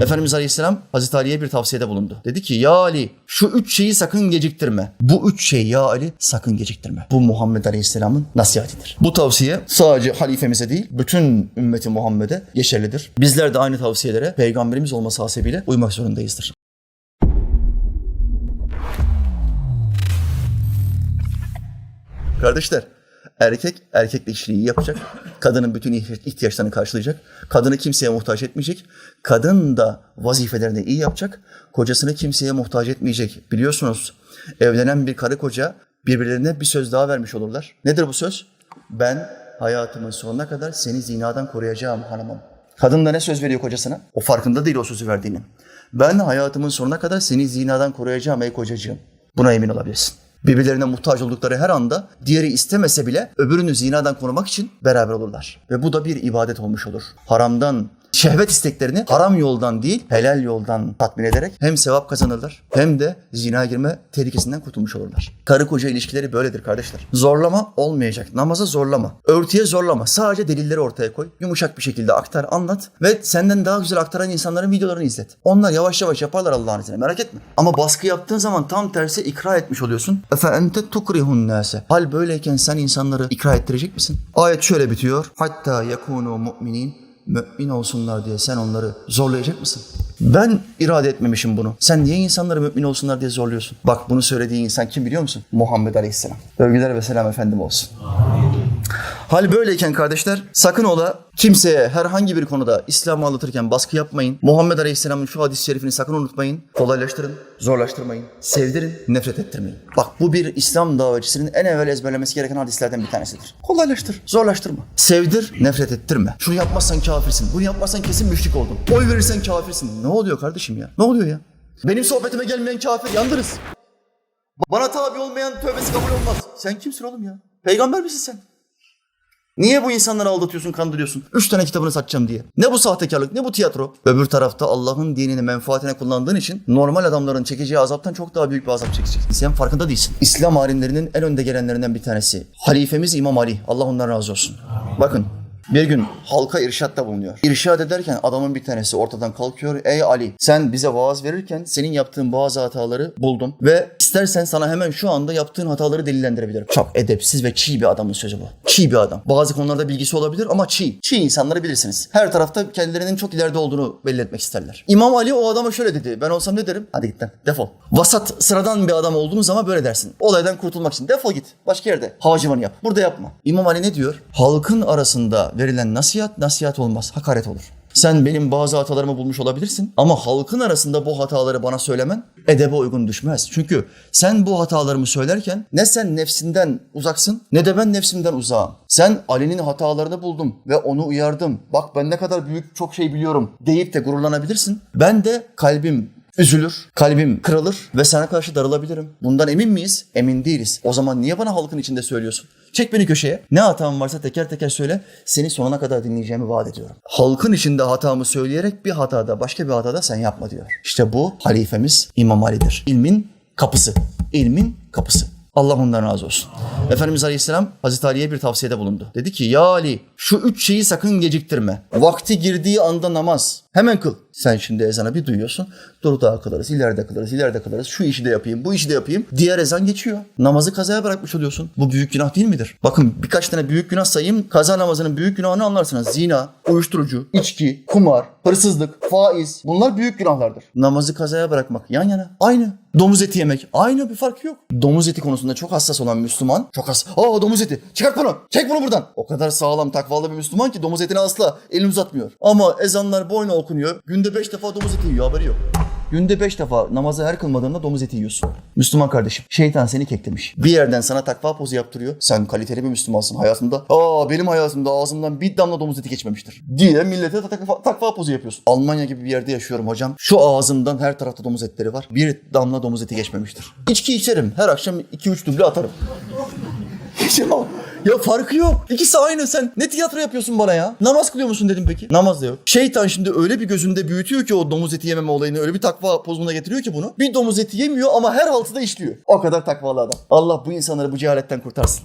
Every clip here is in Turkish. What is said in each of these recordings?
Efendimiz Aleyhisselam Hazreti Ali'ye bir tavsiyede bulundu. Dedi ki ya Ali şu üç şeyi sakın geciktirme. Bu üç şey ya Ali sakın geciktirme. Bu Muhammed Aleyhisselam'ın nasihatidir. Bu tavsiye sadece halifemize değil bütün ümmeti Muhammed'e geçerlidir. Bizler de aynı tavsiyelere peygamberimiz olması hasebiyle uymak zorundayızdır. Kardeşler, erkek erkekle işini iyi yapacak. Kadının bütün ihtiyaç- ihtiyaçlarını karşılayacak. Kadını kimseye muhtaç etmeyecek. Kadın da vazifelerini iyi yapacak. Kocasını kimseye muhtaç etmeyecek. Biliyorsunuz evlenen bir karı koca birbirlerine bir söz daha vermiş olurlar. Nedir bu söz? Ben hayatımın sonuna kadar seni zinadan koruyacağım hanımım. Kadın da ne söz veriyor kocasına? O farkında değil o sözü verdiğinin. Ben hayatımın sonuna kadar seni zinadan koruyacağım ey kocacığım. Buna emin olabilirsin. Birbirlerine muhtaç oldukları her anda diğeri istemese bile öbürünü zinadan korumak için beraber olurlar. Ve bu da bir ibadet olmuş olur. Haramdan şehvet isteklerini haram yoldan değil helal yoldan tatmin ederek hem sevap kazanırlar hem de zina girme tehlikesinden kurtulmuş olurlar. Karı koca ilişkileri böyledir kardeşler. Zorlama olmayacak. Namaza zorlama. Örtüye zorlama. Sadece delilleri ortaya koy. Yumuşak bir şekilde aktar, anlat ve senden daha güzel aktaran insanların videolarını izlet. Onlar yavaş yavaş yaparlar Allah'ın izniyle. Merak etme. Ama baskı yaptığın zaman tam tersi ikra etmiş oluyorsun. Efe ente tukrihun nase. Hal böyleyken sen insanları ikra ettirecek misin? Ayet şöyle bitiyor. Hatta yakunu mu'minin mümin olsunlar diye sen onları zorlayacak mısın? Ben irade etmemişim bunu. Sen niye insanları mümin olsunlar diye zorluyorsun? Bak bunu söylediği insan kim biliyor musun? Muhammed Aleyhisselam. Övgüler ve selam efendim olsun. Hal böyleyken kardeşler sakın ola kimseye herhangi bir konuda İslam'ı anlatırken baskı yapmayın. Muhammed Aleyhisselam'ın şu hadis-i şerifini sakın unutmayın. Kolaylaştırın, zorlaştırmayın, sevdirin, nefret ettirmeyin. Bak bu bir İslam davetçisinin en evvel ezberlemesi gereken hadislerden bir tanesidir. Kolaylaştır, zorlaştırma. Sevdir, nefret ettirme. Şunu yapmazsan kafirsin, bunu yapmazsan kesin müşrik oldun. Oy verirsen kafirsin. Ne oluyor kardeşim ya? Ne oluyor ya? Benim sohbetime gelmeyen kafir yandırız. Bana tabi olmayan tövbesi kabul olmaz. Sen kimsin oğlum ya? Peygamber misin sen? Niye bu insanları aldatıyorsun, kandırıyorsun? Üç tane kitabını satacağım diye. Ne bu sahtekarlık, ne bu tiyatro? Öbür tarafta Allah'ın dinini menfaatine kullandığın için normal adamların çekeceği azaptan çok daha büyük bir azap çekeceksin. Sen farkında değilsin. İslam alimlerinin en önde gelenlerinden bir tanesi. Halifemiz İmam Ali. Allah ondan razı olsun. Bakın bir gün halka irşatta bulunuyor. İrşad ederken adamın bir tanesi ortadan kalkıyor. Ey Ali sen bize vaaz verirken senin yaptığın bazı hataları buldum. Ve istersen sana hemen şu anda yaptığın hataları delillendirebilirim. Çok edepsiz ve çiğ bir adamın sözü bu. Çiğ bir adam. Bazı konularda bilgisi olabilir ama çiğ. Çiğ insanları bilirsiniz. Her tarafta kendilerinin çok ileride olduğunu belli etmek isterler. İmam Ali o adama şöyle dedi. Ben olsam ne derim? Hadi git lan defol. Vasat sıradan bir adam olduğun zaman böyle dersin. Olaydan kurtulmak için defol git. Başka yerde. Havacıvanı yap. Burada yapma. İmam Ali ne diyor? Halkın arasında verilen nasihat nasihat olmaz. Hakaret olur. Sen benim bazı hatalarımı bulmuş olabilirsin ama halkın arasında bu hataları bana söylemen edebe uygun düşmez. Çünkü sen bu hatalarımı söylerken ne sen nefsinden uzaksın ne de ben nefsimden uzağım. Sen Ali'nin hatalarını buldum ve onu uyardım. Bak ben ne kadar büyük çok şey biliyorum deyip de gururlanabilirsin. Ben de kalbim üzülür, kalbim kırılır ve sana karşı darılabilirim. Bundan emin miyiz? Emin değiliz. O zaman niye bana halkın içinde söylüyorsun? Çek beni köşeye. Ne hatam varsa teker teker söyle. Seni sonuna kadar dinleyeceğimi vaat ediyorum. Halkın içinde hatamı söyleyerek bir hatada başka bir hatada sen yapma diyor. İşte bu halifemiz İmam Ali'dir. İlmin kapısı. İlmin kapısı. Allah ondan razı olsun. Efendimiz Aleyhisselam Hazreti Ali'ye bir tavsiyede bulundu. Dedi ki ya Ali şu üç şeyi sakın geciktirme. Vakti girdiği anda namaz. Hemen kıl. Sen şimdi ezanı bir duyuyorsun. Dur daha kılarız, ileride kılarız, ileride kılarız. Şu işi de yapayım, bu işi de yapayım. Diğer ezan geçiyor. Namazı kazaya bırakmış oluyorsun. Bu büyük günah değil midir? Bakın birkaç tane büyük günah sayayım. Kaza namazının büyük günahını anlarsınız. Zina, uyuşturucu, içki, kumar, hırsızlık, faiz. Bunlar büyük günahlardır. Namazı kazaya bırakmak yan yana. Aynı. Domuz eti yemek. Aynı bir fark yok. Domuz eti konusunda çok hassas olan Müslüman. Çok hassas. Aa domuz eti. Çıkart bunu. Çek bunu buradan. O kadar sağlam takvalı bir Müslüman ki domuz etine asla elini uzatmıyor. Ama ezanlar boyuna okunuyor. Günde beş defa domuz eti yiyor. Haberi yok. Günde beş defa namazı her kılmadığında domuz eti yiyorsun. Müslüman kardeşim şeytan seni keklemiş. Bir yerden sana takva pozu yaptırıyor. Sen kaliteli bir Müslümansın hayatında. Aa benim hayatımda ağzımdan bir damla domuz eti geçmemiştir. Diye millete takva, takva pozu yapıyorsun. Almanya gibi bir yerde yaşıyorum hocam. Şu ağzımdan her tarafta domuz etleri var. Bir damla domuz eti geçmemiştir. İçki içerim. Her akşam 2-3 duble atarım. Ama Ya farkı yok. İkisi aynı. Sen ne tiyatro yapıyorsun bana ya? Namaz kılıyor musun dedim peki? Namaz da yok. Şeytan şimdi öyle bir gözünde büyütüyor ki o domuz eti yememe olayını öyle bir takva pozuna getiriyor ki bunu. Bir domuz eti yemiyor ama her haltıda işliyor. O kadar takvalı adam. Allah bu insanları bu cehaletten kurtarsın.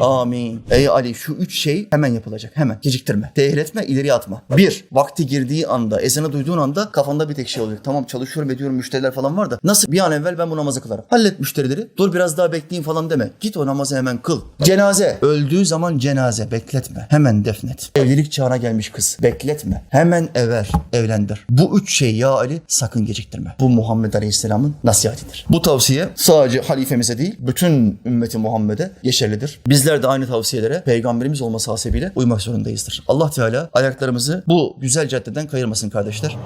Amin. Ey Ali şu üç şey hemen yapılacak. Hemen. Geciktirme. Tehir ileriye atma. Bir, vakti girdiği anda, ezanı duyduğun anda kafanda bir tek şey olacak. Tamam çalışıyorum ediyorum müşteriler falan var da nasıl bir an evvel ben bu namazı kılarım. Hallet müşterileri. Dur biraz daha bekleyin falan deme. Git o namazı hemen kıl. Cenaze. Öldüğü zaman cenaze. Bekletme. Hemen defnet. Evlilik çağına gelmiş kız. Bekletme. Hemen ever. Evlendir. Bu üç şey ya Ali sakın geciktirme. Bu Muhammed Aleyhisselam'ın nasihatidir. Bu tavsiye sadece halifemize değil bütün ümmeti Muhammed'e geçerlidir. Bizler de aynı tavsiyelere peygamberimiz olması hasebiyle uymak zorundayızdır. Allah Teala ayaklarımızı bu güzel caddeden kayırmasın kardeşler.